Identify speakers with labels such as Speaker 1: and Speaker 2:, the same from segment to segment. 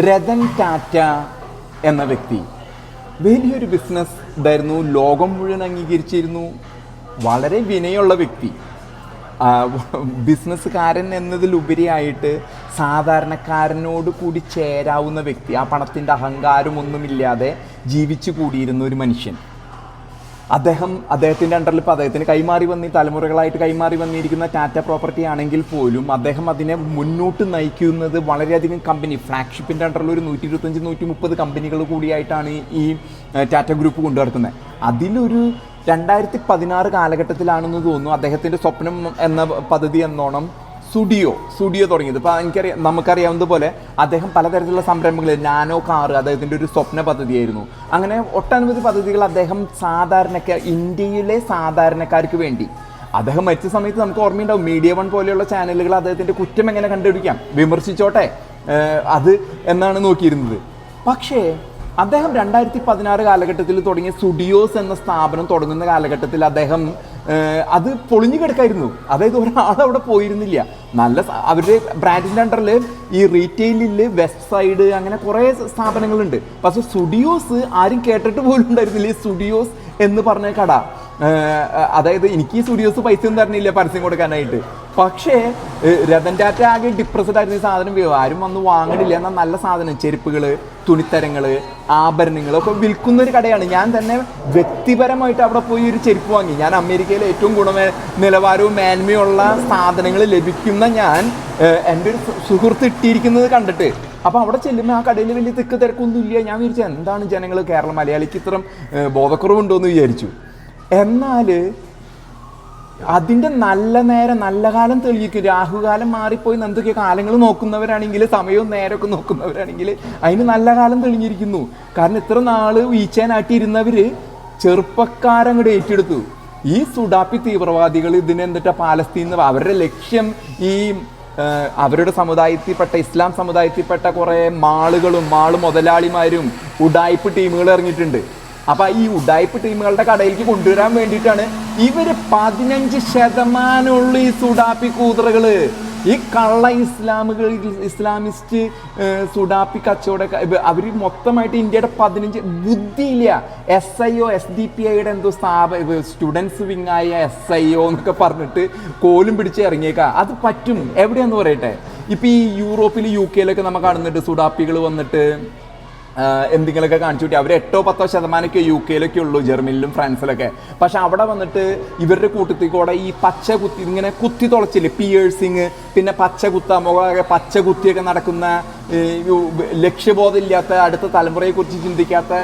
Speaker 1: രതൻ ടാറ്റ എന്ന വ്യക്തി. വലിയൊരു ബിസിനസ് ഇതായിരുന്നു. ലോകം മുഴുവൻ അംഗീകരിച്ചിരുന്നു. വളരെ വിനയുള്ള വ്യക്തി. ബിസിനസ്സുകാരൻ എന്നതിലുപരിയായിട്ട് സാധാരണക്കാരനോട് കൂടി ചേരാവുന്ന വ്യക്തി. ആ പണത്തിന്റെ അഹങ്കാരമൊന്നുമില്ലാതെ ജീവിച്ചു കൂടിയിരുന്ന ഒരു മനുഷ്യൻ. അദ്ദേഹം അദ്ദേഹത്തിന്റെ അണ്ടറിൽ ഇപ്പോൾ അദ്ദേഹത്തിന് കൈമാറി വന്നി തലമുറകളായിട്ട് കൈമാറി വന്നിരിക്കുന്ന ടാറ്റ പ്രോപ്പർട്ടി ആണെങ്കിൽ പോലും അദ്ദേഹം അതിനെ മുന്നോട്ട് നയിക്കുന്നത് വളരെയധികം കമ്പനി ഫ്ലാഗ്ഷിപ്പിന്റെ അണ്ടറിൽ ഒരു നൂറ്റി ഇരുപത്തഞ്ച് നൂറ്റി മുപ്പത് കമ്പനികൾ കൂടിയായിട്ടാണ് ഈ ടാറ്റ ഗ്രൂപ്പ് കൊണ്ടു നടക്കുന്നത്. അതിലൊരു രണ്ടായിരത്തി പതിനാറ് കാലഘട്ടത്തിലാണെന്ന് തോന്നുന്നു അദ്ദേഹത്തിന്റെ സ്വപ്നം എന്ന പദ്ധതി എന്നോണം സ്റ്റുഡിയോ സുഡിയോ തുടങ്ങിയത്. ഇപ്പോൾ എനിക്കറിയാം നമുക്കറിയാവുന്നത് പോലെ അദ്ദേഹം പലതരത്തിലുള്ള സംരംഭങ്ങൾ നാനോ കാർ അദ്ദേഹത്തിന്റെ ഒരു സ്വപ്ന പദ്ധതിയായിരുന്നു. അങ്ങനെ ഒട്ടനവധി പദ്ധതികൾ അദ്ദേഹം സാധാരണക്കാർ ഇന്ത്യയിലെ സാധാരണക്കാർക്ക് വേണ്ടി. അദ്ദേഹം മരിച്ച സമയത്ത് നമുക്ക് ഓർമ്മയുണ്ടാവും മീഡിയ വൺ പോലെയുള്ള ചാനലുകൾ അദ്ദേഹത്തിന്റെ കുറ്റം എങ്ങനെ കണ്ടുപിടിക്കാം? വിമർശിച്ചോട്ടെ. അത് എന്നാണ് നോക്കിയിരുന്നത്. പക്ഷേ അദ്ദേഹം രണ്ടായിരത്തി പതിനാറ് കാലഘട്ടത്തിൽ തുടങ്ങിയ സ്റ്റുഡിയോസ് എന്ന സ്ഥാപനം തുടങ്ങുന്ന കാലഘട്ടത്തിൽ അദ്ദേഹം അത് പൊളിഞ്ഞു കിടക്കായിരുന്നു. അതായത് ഒരാൾ അവിടെ പോയിരുന്നില്ല. നല്ല അവരുടെ ബ്രാൻഡിന്റെ അണ്ടറിൽ ഈ റീറ്റെയിലിൽ വെസ്റ്റ് സൈഡ് അങ്ങനെ കുറേ സ്ഥാപനങ്ങളുണ്ട്. പക്ഷെ സ്റ്റുഡിയോസ് ആരും കേട്ടിട്ട് പോലും ഉണ്ടായിരുന്നില്ല. ഈ സ്റ്റുഡിയോസ് എന്ന് പറഞ്ഞ കട. അതായത് എനിക്ക് ഈ സ്റ്റുഡിയോസ് പൈസ ഒന്നും തരണില്ല പരസ്യം കൊടുക്കാനായിട്ട്. പക്ഷേ രതൻ ടാറ്റ ആകെ ഡിപ്രസ്ഡ് ആയിരുന്നു ഈ സാധനം ആരും വന്ന് വാങ്ങണില്ല. എന്നാൽ നല്ല സാധനം. ചെരുപ്പുകൾ തുണിത്തരങ്ങൾ ആഭരണങ്ങൾ ഒക്കെ വിൽക്കുന്ന ഒരു കടയാണ്. ഞാൻ തന്നെ വ്യക്തിപരമായിട്ട് അവിടെ പോയി ഒരു ചെരുപ്പ് വാങ്ങി. ഞാൻ അമേരിക്കയിലെ ഏറ്റവും ഗുണമേ നിലവാരവും മേന്മയുള്ള സാധനങ്ങൾ ലഭിക്കുന്ന ഞാൻ എന്റെ ഒരു സുഹൃത്ത് ഇട്ടിരിക്കുന്നത് കണ്ടിട്ട്. അപ്പോൾ അവിടെ ചെല്ലുമ്പോൾ ആ കടയിൽ വലിയ തിക്ക് തിരക്കൊന്നുമില്ല ഞാൻ വിചാരിച്ചു എന്താണ് ജനങ്ങൾ കേരള മലയാളിക്ക് ഇത്രയും ബോധക്കുറവുണ്ടോ എന്ന് വിചാരിച്ചു. എന്നാൽ അതിന്റെ നല്ല നേരം നല്ല കാലം തെളിയിക്കും. രാഹുകാലം മാറിപ്പോയി എന്തൊക്കെ കാലങ്ങൾ നോക്കുന്നവരാണെങ്കിൽ സമയവും നേരമൊക്കെ നോക്കുന്നവരാണെങ്കിൽ അതിന് നല്ല കാലം തെളിഞ്ഞിരിക്കുന്നു. കാരണം ഇത്ര നാൾ വീഴ്ചാനാട്ടിയിരുന്നവര് ചെറുപ്പക്കാരങ്ങോട്ട് ഏറ്റെടുത്തു. ഈ സുഡാപ്പി തീവ്രവാദികൾ ഇതിനെ എന്നിട്ട് പാലസ്തീൻ അവരുടെ ലക്ഷ്യം ഈ അവരുടെ സമുദായത്തിൽപ്പെട്ട ഇസ്ലാം സമുദായത്തിൽപ്പെട്ട കുറേ മാളുകളും മാൾ മുതലാളിമാരും ഉഡായിപ്പ് ടീമുകൾ ഇറങ്ങിയിട്ടുണ്ട്. അപ്പൊ ഈ ഉഡായിപ്പ് ടീമുകളുടെ കടയിലേക്ക് കൊണ്ടുവരാൻ വേണ്ടിയിട്ടാണ് ഇവർ പതിനഞ്ച് ശതമാനമുള്ള ഈ സുഡാപ്പി കൂതറകൾ. ഈ കള്ള ഇസ്ലാമുകൾ ഇസ്ലാമിസ്റ്റ് സുഡാപ്പി കച്ചവട അവർ മൊത്തമായിട്ട് ഇന്ത്യയുടെ പതിനഞ്ച് ബുദ്ധിയില്ല. S I O S D P ഐയുടെ എന്തോ സ്ഥാപ സ്റ്റുഡൻസ് വിങ്ങായ എസ് ഐ ഒ എന്നൊക്കെ പറഞ്ഞിട്ട് കോലും പിടിച്ച് ഇറങ്ങിയേക്കാം. അത് പറ്റും. എവിടെയാന്ന് പറയട്ടെ? ഇപ്പം ഈ യൂറോപ്പിൽ യു കെയിലൊക്കെ നമ്മൾ കാണുന്നുണ്ട് സുഡാപ്പികൾ വന്നിട്ട്. എന്തെങ്കിലുമൊക്കെ കാണിച്ചു കൂട്ടി. അവർ എട്ടോ പത്തോ ശതമാനമൊക്കെ യു കെയിലൊക്കെ ഉള്ളൂ ജർമ്മനിലും ഫ്രാൻസിലൊക്കെ. പക്ഷെ അവിടെ വന്നിട്ട് ഇവരുടെ കൂട്ടത്തിൽ കൂടെ ഈ പച്ച കുത്തി ഇങ്ങനെ കുത്തി തുളച്ചില്ലേ? പിയേഴ്സിങ് പിന്നെ പച്ച കുത്ത മുഖമൊക്കെ പച്ച കുത്തിയൊക്കെ നടക്കുന്ന ലക്ഷ്യബോധമില്ലാത്ത അടുത്ത തലമുറയെക്കുറിച്ച് ചിന്തിക്കാത്ത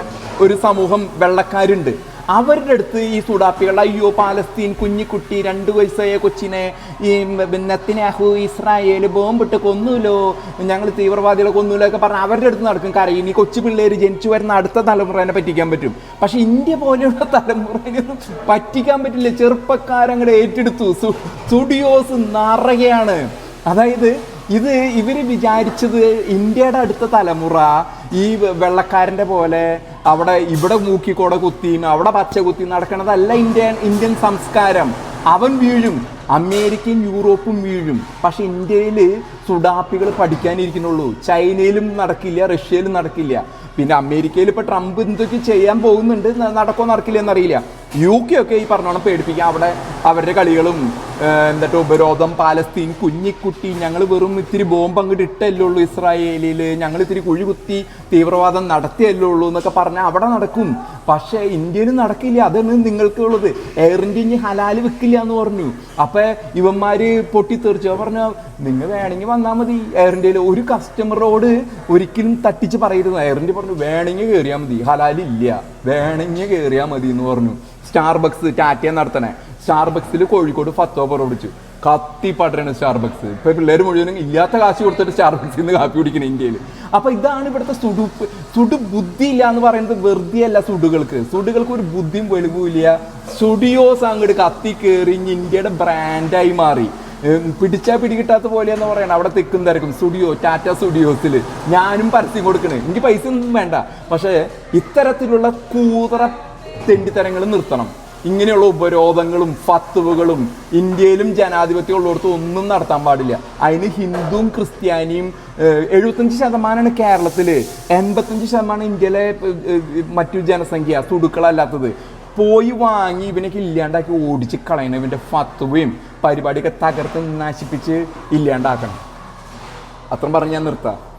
Speaker 1: ഒരു സമൂഹം വെള്ളക്കാരുണ്ട്. അവരുടെ അടുത്ത് ഈ സുഡാപ്പികൾ അയ്യോ പാലസ്തീൻ കുഞ്ഞിക്കുട്ടി രണ്ട് വയസ്സായ കൊച്ചിനെ ഈ നെത്തിനാഹു ഇസ്രായേൽ ബോംബിട്ട് കൊന്നൂലോ ഞങ്ങൾ തീവ്രവാദികളെ കൊന്നൂലോ ഒക്കെ പറഞ്ഞ് അവരുടെ അടുത്ത് നടക്കും. കരയും ഈ കൊച്ചു പിള്ളേർ ജനിച്ചു വരുന്ന അടുത്ത തലമുറേനെ പറ്റിക്കാൻ പറ്റും. പക്ഷെ ഇന്ത്യ പോലെയുള്ള തലമുറയൊന്നും പറ്റിക്കാൻ പറ്റില്ല. ചെറുപ്പക്കാരങ്ങളെ ഏറ്റെടുത്തു. സ്റ്റുഡിയോസ് നിറയാണ് അതായത് ഇത് ഇവർ വിചാരിച്ചത് ഇന്ത്യയുടെ അടുത്ത തലമുറ ഈ വെള്ളക്കാരന്റെ പോലെ അവിടെ ഇവിടെ മൂക്കിക്കോടെ കുത്തിയും അവിടെ പച്ച കുത്തി നടക്കണതല്ല ഇന്ത്യൻ ഇന്ത്യൻ സംസ്കാരം. അവൻ വീഴും അമേരിക്കയും യൂറോപ്പും വീഴും. പക്ഷെ ഇന്ത്യയിൽ സുഡാപ്പികൾ പഠിക്കാനിരിക്കുന്നുള്ളൂ ചൈനയിലും നടക്കില്ല റഷ്യയിലും നടക്കില്ല. പിന്നെ അമേരിക്കയിൽ ഇപ്പോൾ ട്രംപ് എന്തൊക്കെ ചെയ്യാൻ പോകുന്നുണ്ട് നടക്കോ നടക്കില്ല എന്നറിയില്ല. യു കെ ഒക്കെ ഈ പറഞ്ഞോണം പേടിപ്പിക്കാം അവിടെ അവരുടെ കളികളും എന്നിട്ട് ഉപരോധം പാലസ്തീൻ കുഞ്ഞിക്കുട്ടി ഞങ്ങൾ വെറും ഇത്തിരി ബോംബ് അങ്ങോട്ട് ഇട്ടല്ലേ ഉള്ളൂ ഇസ്രായേലിൽ ഞങ്ങൾ ഇത്തിരി കുഴി കുത്തി തീവ്രവാദം നടത്തിയല്ലേ ഉള്ളൂ എന്നൊക്കെ പറഞ്ഞാൽ അവിടെ നടക്കും. പക്ഷേ ഇന്ത്യയിൽ നടക്കില്ല. അതാണ് നിങ്ങൾക്കുള്ളത് എയർ ഇന്ത്യ ഇനി ഹലാൽ വെക്കില്ല എന്ന് പറഞ്ഞു. അപ്പോൾ ഇവന്മാർ പൊട്ടിത്തെറിച്ചു. പറഞ്ഞു നിങ്ങൾ വേണമെങ്കിൽ വന്നാൽ മതി. എയർ ഇന്ത്യയിൽ ഒരു കസ്റ്റമറോട് ഒരിക്കലും തട്ടിച്ച് പറയരുത്. എയർ ഇന്ത്യ പറഞ്ഞു വേണമെങ്കിൽ കയറിയാൽ മതി. ഹലാലില്ല. വേണമെങ്കിൽ കയറിയാൽ മതി എന്ന് പറഞ്ഞു. സ്റ്റാർബക്സ് ടാറ്റ നടത്തണേ. സ്റ്റാർബക്സിൽ കോഴിക്കോട് ഫത്തോ ഓടിച്ചു കത്തി പടരണ സ്റ്റാർബക്സ് ഇപ്പൊ പിള്ളേർ മുഴുവനും ഇല്ലാത്ത കാശ് കൊടുത്തിട്ട് സ്റ്റാർബക്സിൽ നിന്ന് കാപ്പി കുടിക്കണം ഇന്ത്യയിൽ അപ്പൊ ഇതാണ് ഇവിടുത്തെ സുടുപ്പ്. സുടു ബുദ്ധി ഇല്ല എന്ന് പറയുന്നത് വെറുതെ അല്ല സുടുകൾക്ക്. സുടുകൾക്ക് ഒരു ബുദ്ധിയും വെളിവുമില്ല സ്റ്റുഡിയോസ് അങ്ങോട്ട് കത്തി കയറി ഇനി ഇന്ത്യയുടെ ബ്രാൻഡായി മാറി. പിടിച്ചാൽ പിടിച്ചാ പിടികിട്ടാത്ത പോലെയെന്ന് പറയണം. അവിടെ തെക്കും തിരക്കും. സ്റ്റുഡിയോ ടാറ്റ സ്റ്റുഡിയോസിൽ ഞാനും പരസ്യം കൊടുക്കണേ. എനിക്ക് പൈസ ഒന്നും വേണ്ട. പക്ഷേ ഇത്തരത്തിലുള്ള കൂതറ തെണ്ടിത്തരങ്ങൾ നിർത്തണം. ഇങ്ങനെയുള്ള ഉപരോധങ്ങളും ഫത്തുവകളും ഇന്ത്യയിലും ജനാധിപത്യം ഉള്ളവർക്ക് ഒന്നും നടത്താൻ പാടില്ല. അതിന് ഹിന്ദുവും ക്രിസ്ത്യാനിയും എഴുപത്തഞ്ച് ശതമാനമാണ് കേരളത്തിൽ എൺപത്തഞ്ച് ശതമാനം ഇന്ത്യയിലെ മറ്റു ജനസംഖ്യ സുടുക്കളല്ലാത്തത് പോയി വാങ്ങി ഇവനൊക്കെ ഇല്ലാണ്ടാക്കി ഓടിച്ച് കളയണം ഇവന്റെ ഫത്തുവയും പരിപാടിയൊക്കെ തകർത്ത് നശിപ്പിച്ച് ഇല്ലാണ്ടാക്കണം. അത്രയും പറഞ്ഞ് ഞാൻ നിർത്താം.